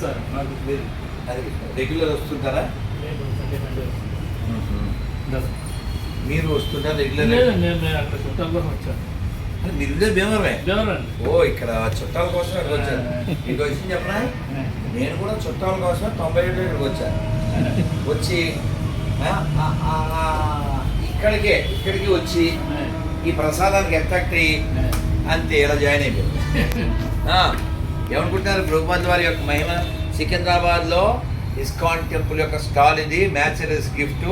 Sir నాకు అది regular వస్తుంటారా. మీరు వస్తుంటారా రెగ్యులర్? అక్కడ చుట్టాల కోసం వచ్చాను మీరు భీమవరమే? ఓ ఇక్కడ చుట్టాల కోసం ఇక్కడ వచ్చారు మీకు విషయం చెప్పనా? నేను కూడా చుట్టాల కోసం తొంభై ఏడు ఇక్కడికి వచ్చాను. వచ్చి ఇక్కడికే ఇక్కడికి వచ్చి ఈ ప్రసాదానికి అయ్యి? అంతే ఇలా జాయిన్ అయిపోయింది ఏమనుకుంటున్నారు? ప్రభుపాద్ వారి యొక్క మహిమ సికింద్రాబాద్లో ఇస్కాన్ టెంపుల్ యొక్క స్టాల్ ఇది మ్యాచరస్ గిఫ్ట్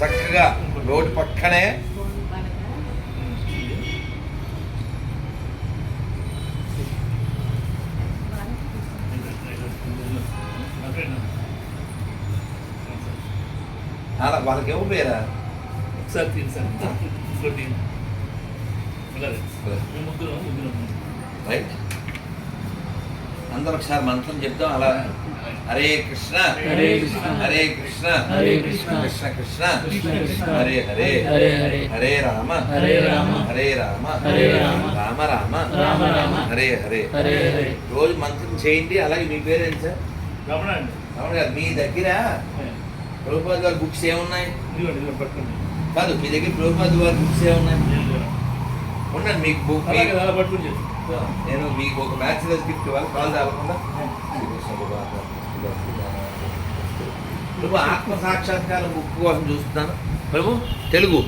చక్కగా రోడ్డు పక్కనే. అలా వాళ్ళకి ఎవరు పేరా? ఒకసారి సార్. రైట్ అందరూ ఒకసారి మంత్రం చెప్తాం అలా. హరే కృష్ణ. హరే కృష్ణ. హరే కృష్ణ. హరే కృష్ణ. కృష్ణ కృష్ణ. హరే హరే. హరే హరే. హరే రామ. హరే రామ. హరే రామ. హరే రామ. రామ రామ. రామ రామ. హరే హరే. హరే హరే. రోజు మంత్రం చేయండి అలాగే మీ పేరేంటి సార్? రమణ అండి అవును గారు మీ దగ్గర ప్రభుపాద్ గారి బుక్స్ ఏమున్నాయి? కాదు మీ దగ్గర ప్రభుపాద్ గారి బుక్స్ ఏమున్నాయి? ఉండండి మీకు బుక్ నేను మీకు ఒక మ్యాచ్ గిఫ్ట్ ఇవ్వాలి కాల్ ప్రభు ఆత్మ సాక్షాత్కారం బుక్ కోసం చూస్తున్నాను. ప్రభు తెలుగు.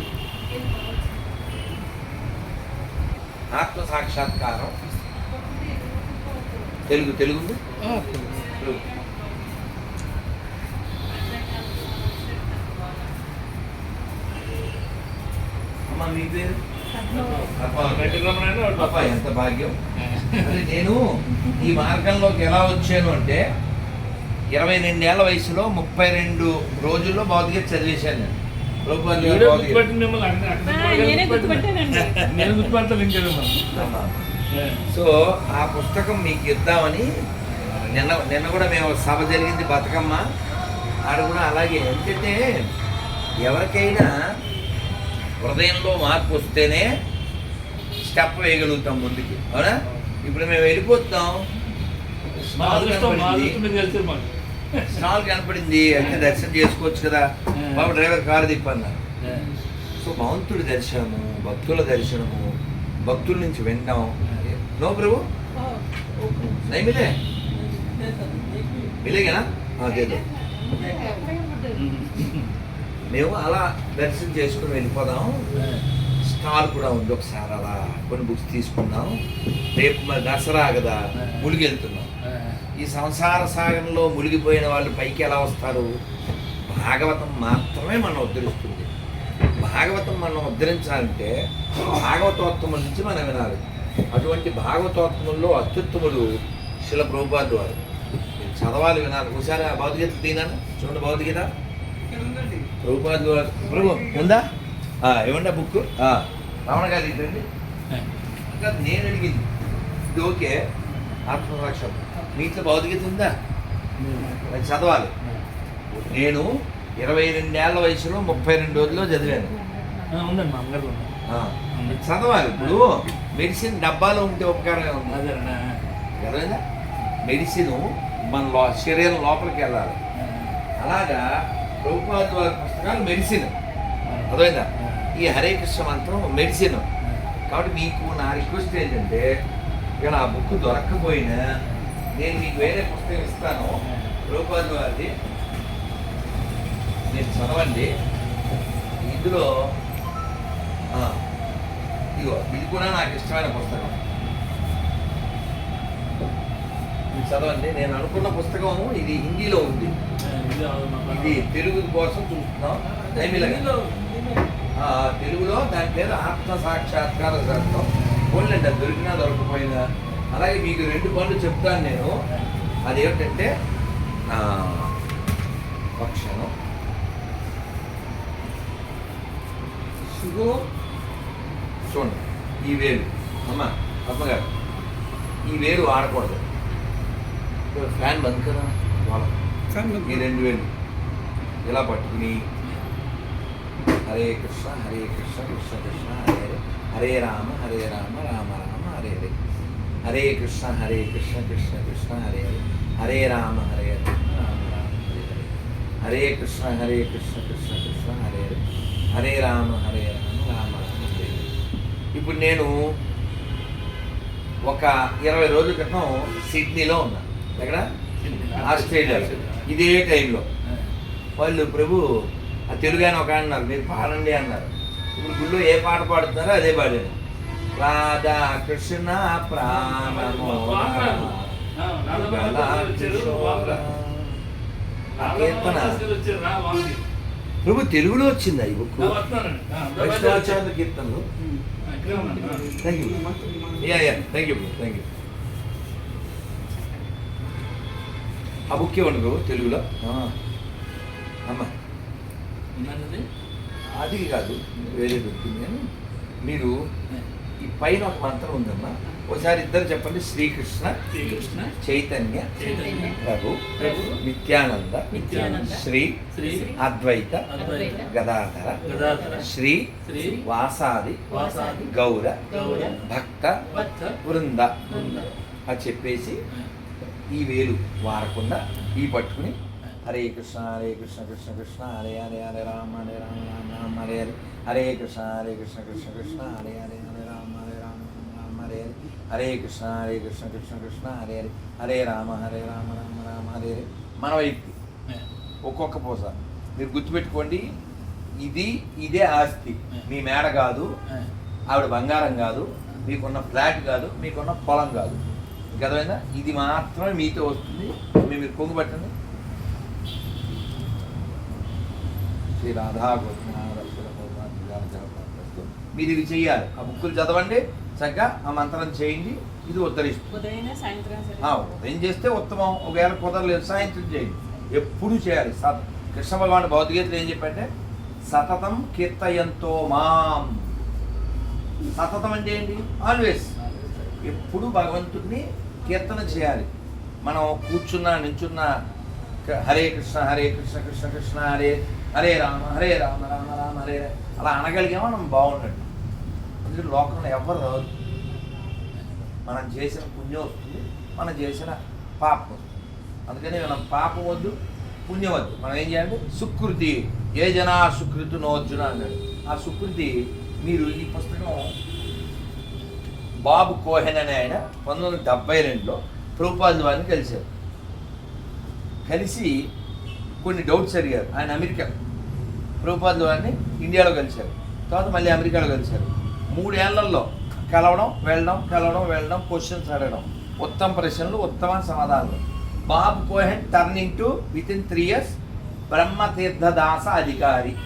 ఆత్మ సాక్షాత్కారం. తెలుగు తెలుగు. అమ్మ మీ పేరు? పాప ఎంత భాగ్యం. మరి నేను ఈ మార్గంలోకి ఎలా వచ్చాను అంటే ఇరవై రెండేళ్ళ వయసులో ముప్పై రెండు రోజుల్లో భౌతిక చదివేశాను నేను. సో ఆ పుస్తకం మీకు ఇద్దామని నిన్న నిన్న కూడా మేము సభ జరిగింది బతుకమ్మ. ఆడ కూడా అలాగే. ఎందుకంటే ఎవరికైనా హృదయంలో మార్పు వస్తేనే స్టెప్ వేయగలుగుతాం ముందుకి. అవునా? ఇప్పుడు మేము వెళ్ళిపోతాం స్నాల్ కనపడింది. అంటే దర్శనం చేసుకోవచ్చు కదా. బాబు డ్రైవర్ కారు తిప్పన్నారు. సో భవంతుడి దర్శనము భక్తుల దర్శనము భక్తుల నుంచి విన్నాం నో ప్రభు? నైమిలే. మిలేనా అదే మేము అలా దర్శనం చేసుకుని వెళ్ళిపోదాం. స్టాల్ కూడా ఉంది ఒకసారి అలా కొన్ని బుక్స్ తీసుకుందాం. రేపు మరి దసరా కదా ములిగి వెళ్తున్నాం ఈ సంసార సాగరంలో మునిగిపోయిన వాళ్ళు పైకి ఎలా వస్తారు? భాగవతం మాత్రమే మనం ఉద్ధరిస్తుంది. భాగవతం మనం ఉద్ధరించాలంటే భాగవతోత్తముల నుంచి మనం వినాలి. అటువంటి భాగవతోత్తముల్లో అత్యుత్తముడు శిల ప్రభుపాద్ వారు. చదవాలి వినాలి. ఒకసారి ఆ భౌతికత తీనాను చూడండి భౌతికత వారు ప్రభు ఉందా? ఆ బుక్ రమణ గారు ఇదండి. ఇంకా నేను అడిగింది. ఇది ఓకే. ఆత్మసాక్షం మీ ఇంట్లో భౌతికత ఉందా? అది చదవాలి. నేను ఇరవై రెండేళ్ళ వయసులో ముప్పై రెండు రోజుల్లో చదివాను. ఉందండి మా అమ్మగారు చదవాలి ఇప్పుడు. మెడిసిన్ డబ్బాలో ఉంటే ఉపకారం ఉంది అర్థమైందా? మెడిసిన్ మన లో శరీరం లోపలికి వెళ్ళాలి. అలాగా ప్రభుపాద్ వారి పుస్తకాలు మెడిసిన్ అర్థమైందా? ఈ హరే కృష్ణ మంత్రం మెడిసిన్. కాబట్టి మీకు నా రిక్వెస్ట్ ఏంటంటే ఇక్కడ ఆ బుక్ దొరక్కపోయినా నేను మీకు వేరే పుస్తకం ఇస్తాను. రూపాయల వారిది మీరు చదవండి. ఇందులో ఇదిగో ఇది కూడా నాకు ఇష్టమైన పుస్తకం. ఇది చదవండి. నేను అనుకున్న పుస్తకం ఇది హిందీలో ఉంది. ఇది తెలుగు కోసం చూస్తున్నాం. తెలుగులో దాని పేరు ఆత్మ సాక్షాత్కార శాస్త్రం పోలండి అది దొరికినా దొరకపోయినా అలాగే మీకు రెండు పనులు చెప్తాను నేను. అదేమిటంటే క్షణం. శుభో. చూడండి ఈ వేలు. అమ్మ అమ్మగారు ఈ వేలు ఆడకూడదు ఫ్యాన్ బంద్ కదా? వాళ్ళ. ఈ రెండు వేలు. ఇలా పట్టుకుని? హరే కృష్ణ హరే కృష్ణ కృష్ణ కృష్ణ హరే హరే. హరే రామ హరే రామ రామ రామ హరే హరే. హరే కృష్ణ హరే కృష్ణ కృష్ణ కృష్ణ హరే హరే. హరే రామ హరే రామ రామ రామ హరే హరే. హరే కృష్ణ హరే కృష్ణ కృష్ణ కృష్ణ హరే హరే. హరే రామ హరే రామ రామ రామ హరే హరే. ఇప్పుడు నేను ఒక ఇరవై రోజుల క్రితం సిడ్నీలో ఉన్నాను ఎక్కడ? ఆస్ట్రేలియాలో ఇదే టైంలో. వాళ్ళు ప్రభు ఆ తెలుగు ఆయన ఒక అన్నారు మీరు పాడండి అన్నారు. ఇప్పుడు గుళ్ళో ఏ పాట పాడుతున్నారో అదే పాడాను రాధా కృష్ణ ప్రాణమో ప్రభు తెలుగులో వచ్చింది ఈ బుక్ వైష్ణవాచార్య కీర్తనలు. Thank you yeah yeah thank you thank you ఆ బుక్ ఇవ్వండి ప్రభు తెలుగులో. అమ్మా అది కాదు వేరే దొరికింది కానీ మీరు ఈ పైన ఒక మంత్రం ఉందమ్మా. ఒకసారి ఇద్దరు చెప్పండి. శ్రీకృష్ణ శ్రీకృష్ణ చైతన్య ప్రభు ప్రభు నిత్యానంద నిత్యానంద శ్రీ శ్రీ అద్వైత గదాధర గదాధర శ్రీ శ్రీ వాసాది వాసాది గౌర గౌర భక్త భక్త వృంద. బృంద. అని చెప్పేసి ఈ వేలు వారకుండా ఈ పట్టుకుని హరే కృష్ణ హరే కృష్ణ కృష్ణ కృష్ణ హరే హరే హరే రామ హరే రామ రామ రామ హరే హరే. హరే కృష్ణ హరే కృష్ణ కృష్ణ కృష్ణ హరే హరే హరే రామ హరే రామ రామ రామ హరే హరే. హరే కృష్ణ హరే కృష్ణ కృష్ణ కృష్ణ హరే హరే. హరే రామ హరే రామ రామ రామ హరే హరే. మన వైపు ఒక్కొక్క పూస మీరు గుర్తుపెట్టుకోండి ఇది ఇదే ఆస్తి. మీ. మేడ కాదు ఆవిడ బంగారం కాదు మీకున్న ఫ్లాట్ కాదు మీకున్న పొలం కాదు. గదమైందా ఇది మాత్రమే మీతో వస్తుంది. మీ మీరు కొంగు పట్టండి. శ్రీ రాధా. మీరు ఇవి చెయ్యాలి. ఆ బుక్కులు చదవండి. చక్కగా ఆ మంత్రం చేయండి. ఇది ఆ, ఉదయం చేస్తే ఉత్తమం. ఒకవేళ కుదరలేదు సాయంత్రం చేయండి. ఎప్పుడు చేయాలి. సత కృష్ణ భగవాన్ భౌతికతలు ఏం చెప్పంటే సతతం కీర్తయంతో మాం. సతతం అంటే ఏంటి? ఆల్వేస్. ఎప్పుడు భగవంతుడిని కీర్తన చేయాలి. మనం కూర్చున్నా నించున్నా హరే కృష్ణ హరే కృష్ణ కృష్ణ కృష్ణ హరే హరే రామ హరే రామ రామ రామ హరే అలా అనగలిగామో? మనం బాగుండండి అందుకే లోకంలో ఎవరు రాదు మనం చేసిన పుణ్యం వస్తుంది. మనం చేసిన పాపం వస్తుంది. అందుకని మనం పాపం వద్దు పుణ్యం వద్దు. మనం ఏం చేయాలంటే సుకృతి. ఏ జనా సుకృతి నోర్జున అన్నాడు. ఆ సుకృతి మీరు ఈ పుస్తకం బాబు కోహెన్ అనే ఆయన పంతొమ్మిది వందల డెబ్బై రెండులో ప్రభుపాల్ వారిని కలిశారు. కలిసి కొన్ని డౌట్స్ అడిగారు. ఆయన అమెరికా ప్రభుపాల్ వారిని ఇండియాలో కలిశారు. తర్వాత మళ్ళీ అమెరికాలో కలిశారు. మూడేళ్ళలో కలవడం వెళ్ళడం కలవడం వెళ్ళడం క్వశ్చన్స్ అడగడం. ఉత్తమ ప్రశ్నలు ఉత్తమ సమాధానాలు. బాబు Cohen turning to with in three years Brahmatirthadasa అధికారి.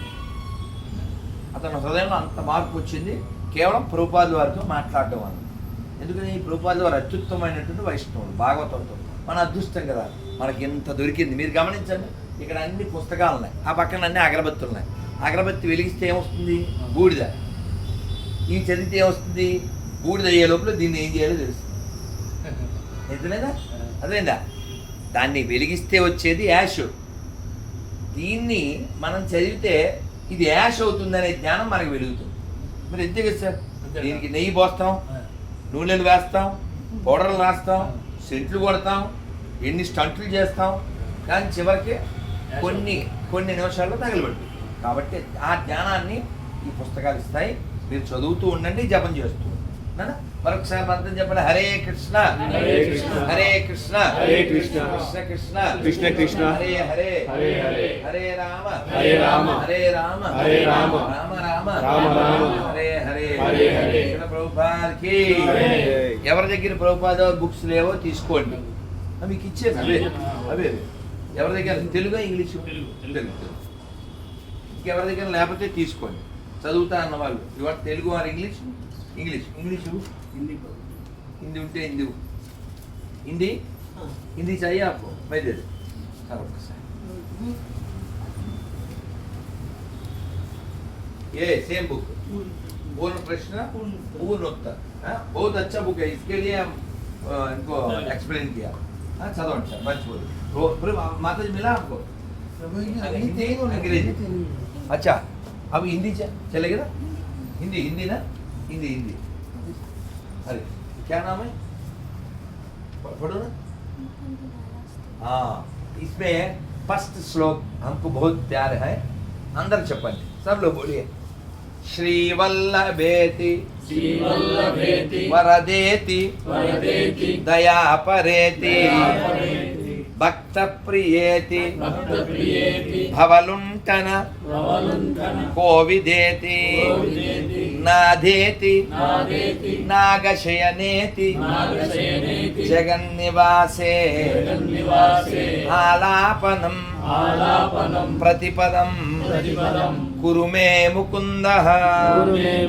అతను హృదయంలో అంత మార్పు వచ్చింది. కేవలం ప్రభుపాద వారితో మాట్లాడడం వల్ల. ఎందుకని ప్రభుపాద వారు అత్యుత్తమైనటువంటి వైష్ణవుడు భాగవతంతో. మన అదృష్టం కదా. మనకి ఎంత దొరికింది? మీరు గమనించండి. ఇక్కడ అన్ని పుస్తకాలు ఉన్నాయి ఆ పక్కన అన్ని అగరబత్తులు ఉన్నాయి అగరబత్తి వెలిగిస్తే ఏమొస్తుంది? బూడిద. ఈ చదివితే ఏమొస్తుంది? బూడిద అయ్యే లోపల దీన్ని ఏం చేయాలో తెలుస్తుంది. నిజమేనా అదేందా దాన్ని వెలిగిస్తే వచ్చేది యాష్. దీన్ని మనం చదివితే ఇది యాష్ అవుతుందనే జ్ఞానం మనకు వెలుగుతుంది. మరి ఎంతే కదా సార్. దీనికి నెయ్యి పోస్తాం. నూనెలు వేస్తాం పౌడర్లు వేస్తాం సెంట్లు కొడతాం ఎన్ని స్టంట్లు చేస్తాం కానీ చివరికి కొన్ని కొన్ని నిమిషాల్లో తగలబెట్టు కాబట్టి ఆ జ్ఞానాన్ని ఈ పుస్తకాలు ఇస్తాయి. మీరు చదువుతూ ఉండండి జపం చేస్తూ ఉండండి. మరొకసారి మంత్రం చెప్పండి హరే కృష్ణ హరే కృష్ణ. హరే కృష్ణ హరే కృష్ణ. కృష్ణ కృష్ణ కృష్ణ కృష్ణ. హరే హరే హరే హరే. హరే రామ హరే రామ. హరే రామ హరే రామ. రామ రామ రామ రామ. హరే హరే హరే హరే. కృష్ణ ప్రభుపాదకి. ఎవరి దగ్గర ప్రభుపాద బుక్స్ లేవో తీసుకోండి మీకు ఇచ్చేది అవే అవే. ఎవరి దగ్గర తెలుగు ఇంగ్లీష్. తెలుగు ఇంకెవరి దగ్గర లేకపోతే తీసుకోండి చదువుతా అన్న వాళ్ళు ఇవాళ Telugu or English English English English Hindi पर ಹಿಂದಿ ಉಂಟೆ हिंदी हिंदी हाँ ಹಿಂದಿ चाहिए आपको मैं दे सर आपका ये सेम बुक पूरी प्रश्न वो उत्तर। पूर्ण बहुत अच्छा बुक है इसके लिए हम इनको धन्यवाद। एक्सप्लेन किया हाँ चलो अच्छा मंच बोल माता जी मिला आपको अंग्रेजी, अंग्रेजी। अच्छा अब हिंदी च- चलेगा ना हिंदी हिंदी ना हिंदी हिंदी अरे क्या नाम है? पढ़ो ना। हाँ। इसमें फ़र्स्ट श्लोक हमको बहुत प्यार है। अंदर चपन सब लोग बोलिए। श्री वल्लभेति श्रीवल्लभेति। वरदेति। वरदेति। दया परेति। భక్త ప్రియేతి భవలుంటన కోవిదేతి నాధేతి నాగశయనేతి జగన్నివాసే ఆలాపనం ప్రతిపదం కురు మే ముకుంద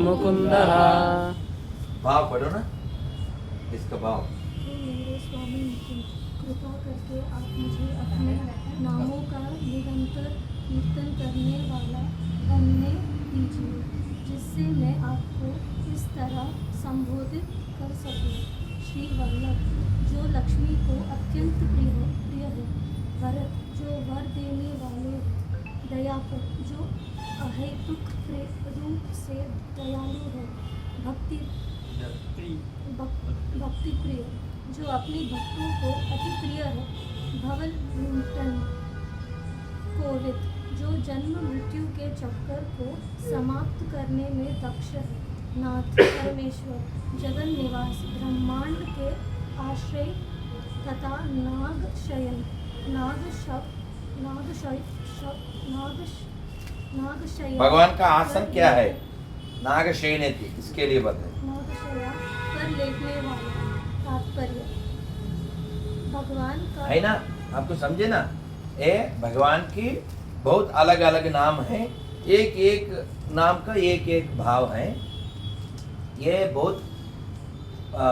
ముకుంద బాగుపడునా ఇసుక బాగు नामों का निरंतर कीर्तन करने वाला बनने दीजिए जिससे मैं आपको इस तरह संबोधित कर सकूँ। श्री वल्लभ जो लक्ष्मी को अत्यंत प्रिय प्रिय है भरत जो वर देने वाले हैं दयापर जो अहेतुक रूप से दयालु है भक्ति भक- भक्ति प्रिय जो अपने भक्तों को अति प्रिय है भवन लुंटन कोविद जो जन्म मृत्यु के चक्कर को समाप्त करने में दक्ष है। नाथ परमेश्वर जगन निवास ब्रह्मांड के आश्रय तथा नाग शयन नाग शव नाग शय शव नाग नाग शयन भगवान का आसन क्या है? नागशयनेति इसके लिए बताएँ नागशया पर लेटने वाला। भगवान का है ना? आपको समझे ना? ये भगवान की बहुत अलग अलग नाम है। एक एक नाम का एक एक भाव है। ये बहुत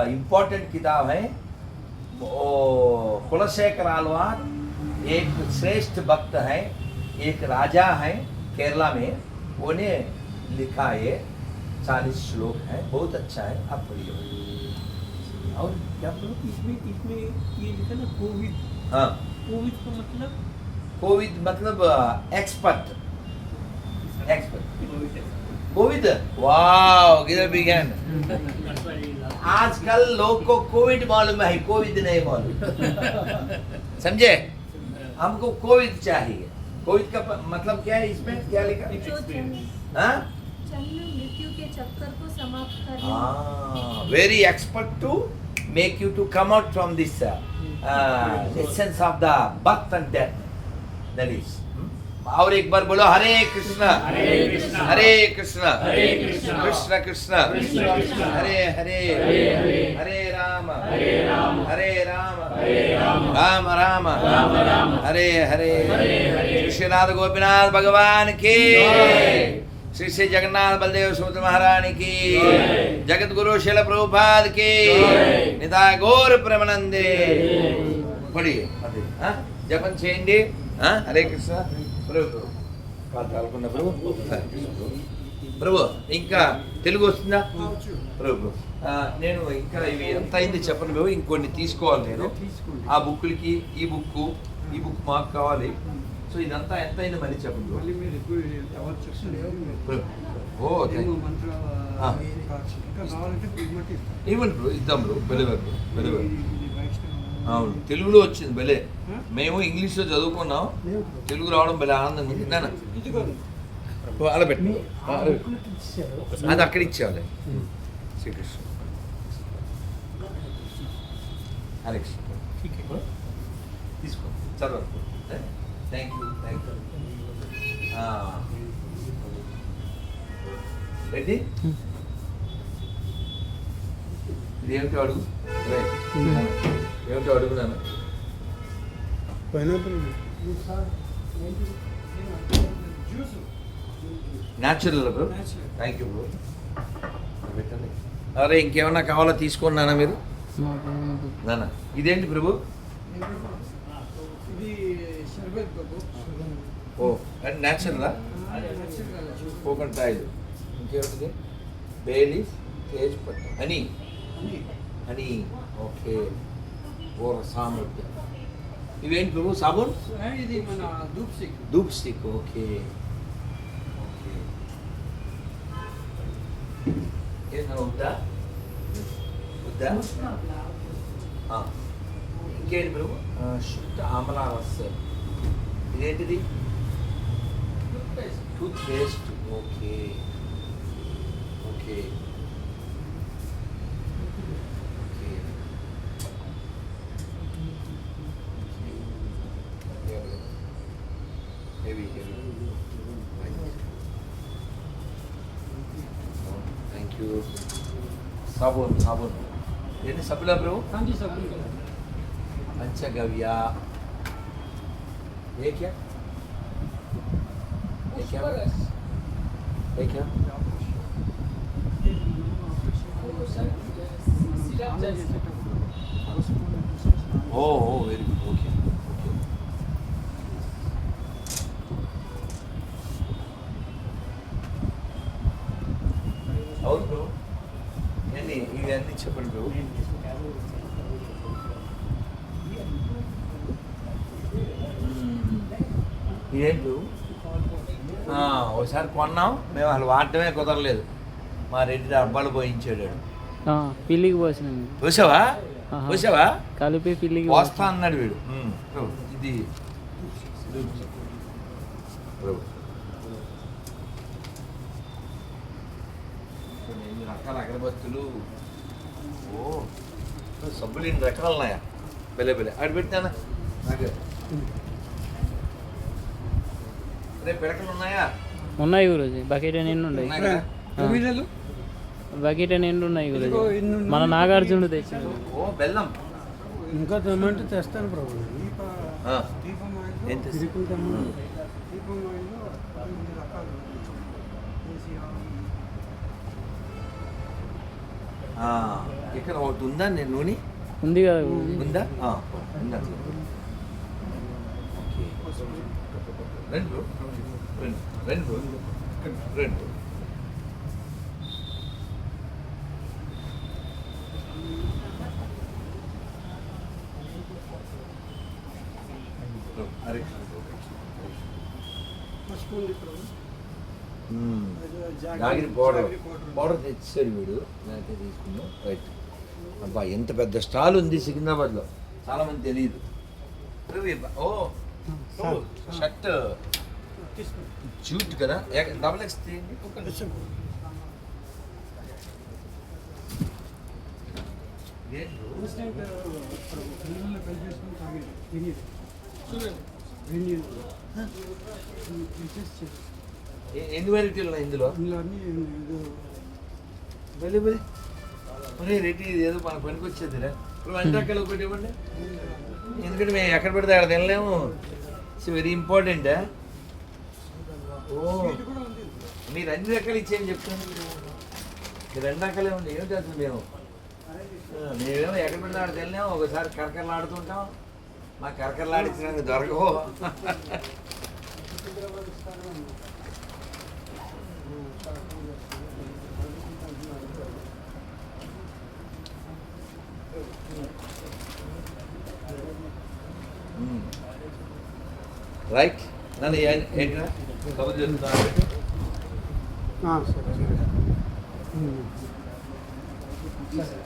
इम्पोर्टेंट किताब है। कुलशेखर आलवार एक श्रेष्ठ भक्त है। एक राजा है केरला में। उन्हें लिखा है चालीस श्लोक है। बहुत अच्छा है। आप पढ़िए। और क्या पढ़ो इसमें इसमें ये लिखा ना कोविड हाँ। कोविड का मतलब? मतलब एक्सपर्ट एक्सपर्ट कोविद वाओ गिर बिगन आजकल लोग को कोविड मालूम है कोविड नहीं मालूम। समझे? हमको कोविड चाहिए। कोविड का मतलब क्या है इसमें? क्या लिखा? हाँ? जन्म मृत्यु के make you to come out from this uh, uh, essence of the birth and death. That is. hmm? और एक बार बोलो हरे कृष्ण हरे कृष्ण हरे कृष्ण कृष्ण कृष्ण हरे हरे हरे राम हरे राम हरे राम राम राम हरे हरे हरे हरे श्री श्रीनाथ गोपीनाथ भगवान की। श्री श्री जगन्नाथ बलदेव सुमित्र महारानी की जय। जगत गुरु शिल प्रभुपाद की जय। निताय गौर प्रेमानंदे जय। పడియే అది ఆ? జపం చేయండి ఆ? హరే కృష్ణ ప్రభు ప్రభు కాలు తాలకున్న ప్రభు హరే కృష్ణ ప్రభు. ప్రభు ఇంకా తెలుగు వస్తుందా ప్రభు ప్రభు. ఆ, నేను ఇంకా ఇవి ఎంత అయింది చెప్పండి ప్రభు ఇంకొన్ని తీసుకోవాలి నేను ఆ బుక్లకి ఈ బుక్ ఈ బుక్ మాకు కావాలి సో ఇదంతా ఎంత అయింది మళ్ళీ చెప్పండి. ఓ. ఇవ్వండి బ్రో ఇద్దాం బ్రో బెలవర్ బ్రో. అవును తెలుగులో వచ్చింది భలే? మేము ఇంగ్లీష్లో చదువుకున్నాం తెలుగు రావడం భలే ఆనందంగా ఉంది. నాన్న. అలా పెట్టు. అది అక్కడ ఇచ్చేవాళ్ళే శ్రీకృష్ణ. కృష్ణ తీసుకో చదవ thank you thank you Reddy ఇది ఏమిటో అడుగు. రే. ఏమిటో అడుగున్నాను natural bro. Thank you bro పెట్టండి. అరే ఇంకేమన్నా కావాలా తీసుకున్నానా మీరు? నాన్న ఇదేంటి ప్రభు ఇది షర్బత్ బాబు ఓ అది న్యాచురలా కోకోనట్ ఆయిల్ ఇంకేమిటిది బేలీ తేజ్ పట్టు హనీ అని హనీ ఓకే ఓ సామర్థ్య ఇవేంటి ప్రభు సాబున్? ఇది మన ధూప్ స్టిక్ ధూప్ స్టిక్ ఓకే ఓకే ఏదైనా. ఇంకేంటి ప్రభు శుద్ధ ఆమలా రస్ ఇదేంటిది? toothpaste okay. Okay. Okay. Yeah maybe maybe thank you. Sabun sabun. ಏನು ಸಬಲ ಬ್ರೋ हाँ camera? Hey Cam? Oh, oh, very good. Okay. okay. అవును బ్రో ఇవన్నీ ఇవన్నీ చెప్పండి బ్రో ఇదేం బ్రో ఒకసారి కొన్నాం మేము అసలు వాడటమే కుదరలేదు. మా రెడ్డి డబ్బాలు పోయించాడు పిల్లికి పోసినాను. పోసావా. పోసావా? కలిపి పిల్లికి పోస్తా అన్నాడు వీడు. ఇది. ఎన్ని రకాల అగరబత్తులు? ఓ సబ్బులు ఎన్ని రకాలు ఉన్నాయా? బెలే బెలే ఆడు పెట్టానా నాకు. రేపు పిడకలు ఉన్నాయా? ఉన్నాయి గురుజీ. బకెట్ నిండు ఉన్నాయి? బకెట్ నిండు ఉన్నాయి గురుజీ. మన నాగార్జునుడు తెచ్చిండు. ఓ బెల్లం. ఇంకా తెమ్మంటే తెస్తాను ప్రభు. ఇక్కడ ఒకటి ఉందా నేను నూనె? ఉంది కదా ఉందా? ఆ, ఉందా. రండి. బ్రో రండి. రండి. బ్రో రండి. అరే. జాగిరి- తెచ్చాడు వీడు. తీసుకున్నాం రైట్ అబ్బా ఎంత పెద్ద స్టాల్ ఉంది సికింద్రాబాద్లో. చాలా మంది తెలియదు. ఓ, షర్ట్ తీసుకో. జూట్ కదా? డబల్ డబుల్ ఎక్స్ తీయండి ఎన్ని వెరైటీలు ఉన్నాయి ఇందులో? ఇందులో అన్ని ఇది మరి రెడ్డి ఇది ఏదో మన పనికి వచ్చేదిరా. ఇప్పుడు వంటకాయలు ఒకటి ఇవ్వండి. ఎందుకంటే మేము ఎక్కడ పెడితే అక్కడ తినలేము. It's very important oh. మీరు అన్ని రకాలు ఇచ్చేయని చెప్తాను. మీరు రెండు రకాలే ఉండి ఏమిటి అసలు మేము? మేమేమో ఎక్కడ పెడితే అక్కడ తినలేము ఒకసారి కరకరలాడుతుంటాం మా కరకరలాడించడానికి దొరకవు. రైట్ నన్ను ఏంట్రా కబుర్ సరే.